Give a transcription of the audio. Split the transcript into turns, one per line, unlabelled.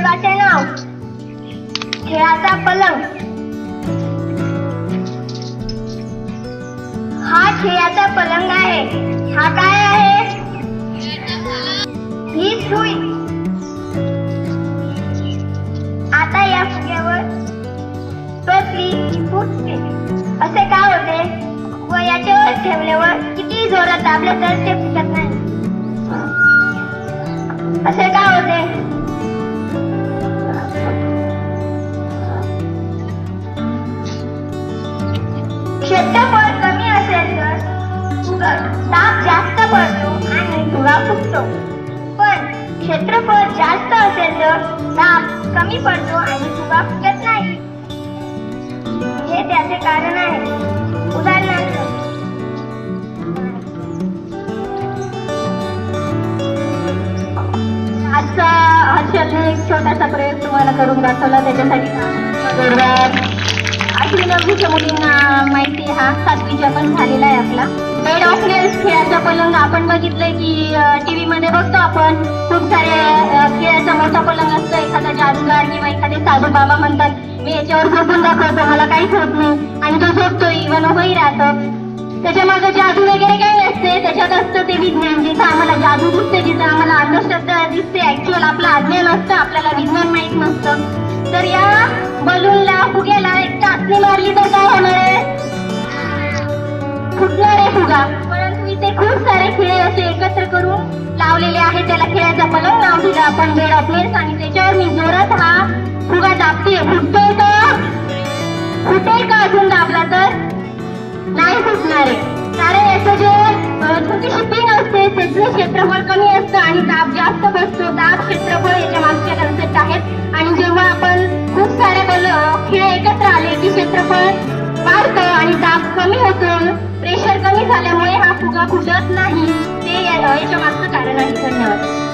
प्रयोगाचे नाव खेळाचा पलंग. हा खेळाचा पलंग आहे. हा काय आहे? ही सुई आता या फुग्यावर टोचली की फुटते. असे का होते? व याच्यावर ठेवल्यावर किती जोरात दाबले तर ते फुटत नाही. असे का होते? आणि पण क्षेत्रफळ जास्त असेल तर दाब कमी पडतो आणि फुगा फुटत नाही. हे त्याचे कारण आहे. उदाहरणार्थ
आजचा हास्यातला एक छोटासा प्रयोग तुम्हाला करून दाखवला त्याच्यासाठी जोरदार नववीच्या मुलींना माहिती हा सातवीच्या पण झालेला आहे आपला. बेड ऑफ नेल्स खेळाचा पलंग. आपण बघितलंय की टीव्ही मध्ये बघतो आपण. खूप सारे अ, खेळाचा मोठा पलंग असतो. एखादा जादूगार किंवा एखादे साधू बाबा म्हणतात मी याच्यावर झोपून दाखवतो. मला काहीच होत नाही. आणि तो झोपतो इव्हन होई राहतं. त्याच्यामागे जादू वगैरे काही नसते. त्याच्यात असतं ते विज्ञान. जिथं आम्हाला जादू दिसते जिथं आम्हाला अंधश्रद्धा दिसते. ऍक्च्युअल आपलं अज्ञान असतं. आपल्याला फुग्याला एक टाचणी मारली तर काय होणार आहे? फुटणार आहे फुगा. परंतु इथे खूप सारे खेळ असे एकत्र करून लावलेले आहेत. त्याला खेळाचा पलंग नाव दिलं आपण बेड ऑफ नेल्स आणि त्याच्यावर मी जोरात हा फुगा दाबते फुटतोय तो? फुटेल का अजून दाबला तर? नाही फुटणार आहे. कारण याचं जे अं, छोटीशी पिन असते त्याचं क्षेत्रफळ कमी असतं आणि दाब जास्त बसतो. दाब क्षेत्रफळ की वाढतं आणि दाब कमी होतो प्रेशर कमी झाल्यामुळे हा फुगा फुटत नाही. ते याच्या मागचं कारण आहे. धन्यवाद.